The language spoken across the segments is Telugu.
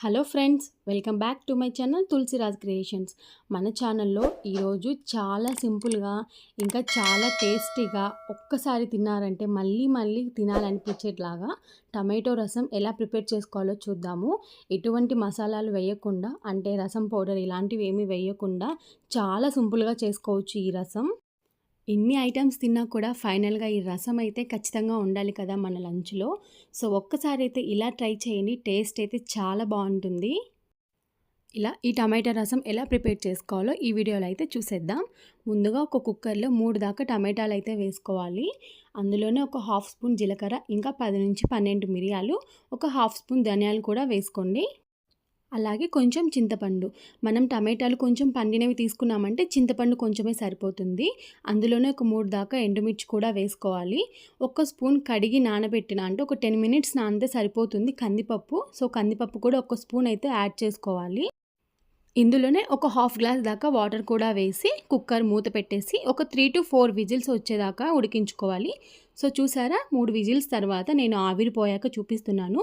Hello friends welcome back to my channel Tulasiraj creations. మన ఛానల్లో ఈరోజు చాలా సింపుల్గా ఇంకా చాలా టేస్టీగా ఒక్కసారి తిన్నారంటే మళ్ళీ మళ్ళీ తినాలనిపించేట్లాగా టమాటో రసం ఎలా ప్రిపేర్ చేసుకోవాలో చూద్దాము. ఎటువంటి మసాలాలు వేయకుండా అంటే రసం పౌడర్ ఇలాంటివి ఏమీ వేయకుండా చాలా సింపుల్గా చేసుకోవచ్చు ఈ రసం. ఎన్ని ఐటమ్స్ తిన్నా కూడా ఫైనల్గా ఈ రసం అయితే ఖచ్చితంగా ఉండాలి కదా మన లంచ్లో. సో ఒక్కసారి అయితే ఇలా ట్రై చేయండి. టేస్ట్ అయితే చాలా బాగుంటుంది. ఇలా ఈ టమాటా రసం ఎలా ప్రిపేర్ చేసుకోవాలో ఈ వీడియోలో అయితే చూసేద్దాం. ముందుగా ఒక కుక్కర్లో మూడు దాకా టమాటాలు అయితే వేసుకోవాలి. అందులోనే ఒక హాఫ్ స్పూన్ జీలకర్ర ఇంకా పది నుంచి పన్నెండు మిరియాలు ఒక హాఫ్ స్పూన్ ధనియాలు కూడా వేసుకోండి. అలాగే కొంచెం చింతపండు. మనం టమాటాలు కొంచెం పండినవి తీసుకున్నామంటే చింతపండు కొంచెమే సరిపోతుంది. అందులోనే ఒక మూడు దాకా ఎండుమిర్చి కూడా వేసుకోవాలి. ఒక స్పూన్ కడిగి నానబెట్టిన అంటే ఒక టెన్ మినిట్స్ నానితే సరిపోతుంది కందిపప్పు. సో కందిపప్పు కూడా ఒక స్పూన్ అయితే యాడ్ చేసుకోవాలి. ఇందులోనే ఒక హాఫ్ గ్లాస్ దాకా వాటర్ కూడా వేసి కుక్కర్ మూత పెట్టేసి ఒక త్రీ టు ఫోర్ విజిల్స్ వచ్చేదాకా ఉడికించుకోవాలి. సో చూసారా? మూడు విజిల్స్ తర్వాత నేను ఆవిరిపోయాక చూపిస్తున్నాను.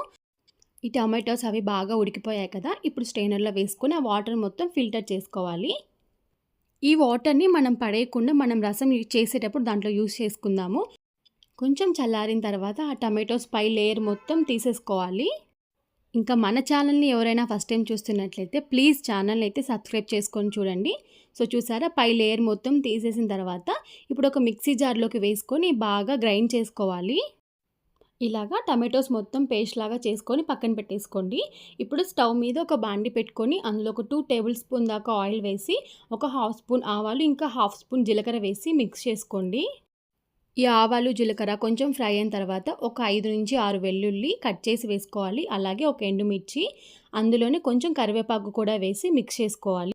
ఈ టమాటోస్ అవి బాగా ఉడికిపోయాయి కదా ఇప్పుడు స్ట్రైనర్లో వేసుకొని ఆ వాటర్ మొత్తం ఫిల్టర్ చేసుకోవాలి. ఈ వాటర్ని మనం పడేయకుండా మనం రసం చేసేటప్పుడు దాంట్లో యూస్ చేసుకుందాము. కొంచెం చల్లారిన తర్వాత ఆ టమాటోస్ పై లేయర్ మొత్తం తీసేసుకోవాలి. ఇంకా మన ఛానల్ని ఎవరైనా ఫస్ట్ టైం చూస్తున్నట్లయితే ప్లీజ్ ఛానల్ని అయితే సబ్స్క్రైబ్ చేసుకొని చూడండి. సో చూసారా? పై లేయర్ మొత్తం తీసేసిన తర్వాత ఇప్పుడు ఒక మిక్సీ జార్లోకి వేసుకొని బాగా గ్రైండ్ చేసుకోవాలి. ఇలాగా టమాటోస్ మొత్తం పేస్ట్ లాగా చేసుకొని పక్కన పెట్టేసుకోండి. ఇప్పుడు స్టవ్ మీద ఒక బాండి పెట్టుకొని అందులో ఒక టూ టేబుల్ స్పూన్ దాకా ఆయిల్ వేసి ఒక హాఫ్ స్పూన్ ఆవాలు ఇంకా హాఫ్ స్పూన్ జీలకర్ర వేసి మిక్స్ చేసుకోండి. ఈ ఆవాలు జీలకర్ర కొంచెం ఫ్రై అయిన తర్వాత ఒక ఐదు నుంచి ఆరు వెల్లుల్లి కట్ చేసి వేసుకోవాలి. అలాగే ఒక ఎండుమిర్చి అందులోనే కొంచెం కరివేపాకు కూడా వేసి మిక్స్ చేసుకోవాలి.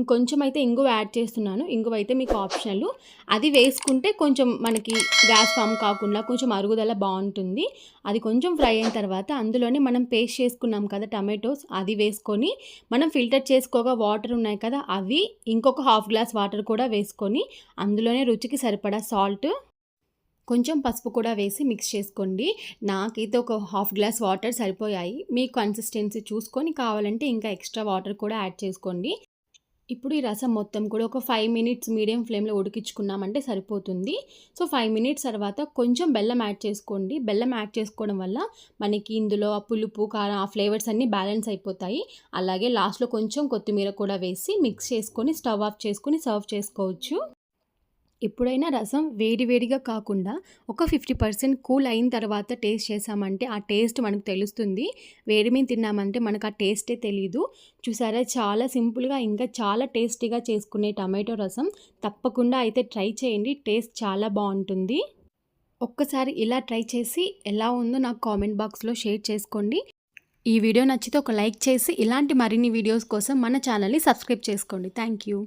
ఇంకొంచెం అయితే ఇంగువ యాడ్ చేస్తున్నాను. ఇంగువ అయితే మీకు ఆప్షనల్. అది వేసుకుంటే కొంచెం మనకి గ్యాస్ ఫామ్ కాకుండా కొంచెం అరుగుదల బాగుంటుంది. అది కొంచెం ఫ్రై అయిన తర్వాత అందులోనే మనం పేస్ట్ చేసుకున్నాం కదా టమాటోస్ అది వేసుకొని మనం ఫిల్టర్ చేసుకోగా వాటర్ ఉన్నాయి కదా అవి ఇంకొక హాఫ్ గ్లాస్ వాటర్ కూడా వేసుకొని అందులోనే రుచికి సరిపడా సాల్ట్ కొంచెం పసుపు కూడా వేసి మిక్స్ చేసుకోండి. నాకైతే ఒక హాఫ్ గ్లాస్ వాటర్ సరిపోయాయి. మీ కన్సిస్టెన్సీ చూసుకొని కావాలంటే ఇంకా ఎక్స్ట్రా వాటర్ కూడా యాడ్ చేసుకోండి. ఇప్పుడు ఈ రసం మొత్తం కూడా ఒక ఫైవ్ మినిట్స్ మీడియం ఫ్లేమ్లో ఉడికించుకున్నామంటే సరిపోతుంది. సో ఫైవ్ మినిట్స్ తర్వాత కొంచెం బెల్లం యాడ్ చేసుకోండి. బెల్లం యాడ్ చేసుకోవడం వల్ల మనకి ఇందులో ఆ పులుపు కారం ఆ ఫ్లేవర్స్ అన్నీ బ్యాలెన్స్ అయిపోతాయి. అలాగే లాస్ట్లో కొంచెం కొత్తిమీర కూడా వేసి మిక్స్ చేసుకొని స్టవ్ ఆఫ్ చేసుకొని సర్వ్ చేసుకోవచ్చు. ఎప్పుడైనా రసం వేడి వేడిగా కాకుండా ఒక ఫిఫ్టీ పర్సెంట్ కూల్ అయిన తర్వాత టేస్ట్ చేసామంటే ఆ టేస్ట్ మనకు తెలుస్తుంది. వేడి మీద తిన్నామంటే మనకు ఆ టేస్టే తెలియదు చూసారా? చాలా సింపుల్గా ఇంకా చాలా టేస్టీగా చేసుకునే టమాటో రసం. తప్పకుండా అయితే ట్రై చేయండి. టేస్ట్ చాలా బాగుంటుంది. ఒక్కసారి ఇలా ట్రై చేసి ఎలా ఉందో నాకు కామెంట్ బాక్స్లో షేర్ చేసుకోండి. ఈ వీడియో నచ్చితే ఒక లైక్ చేసి ఇలాంటి మరిన్ని వీడియోస్ కోసం మన ఛానల్ని సబ్స్క్రైబ్ చేసుకోండి. Thank you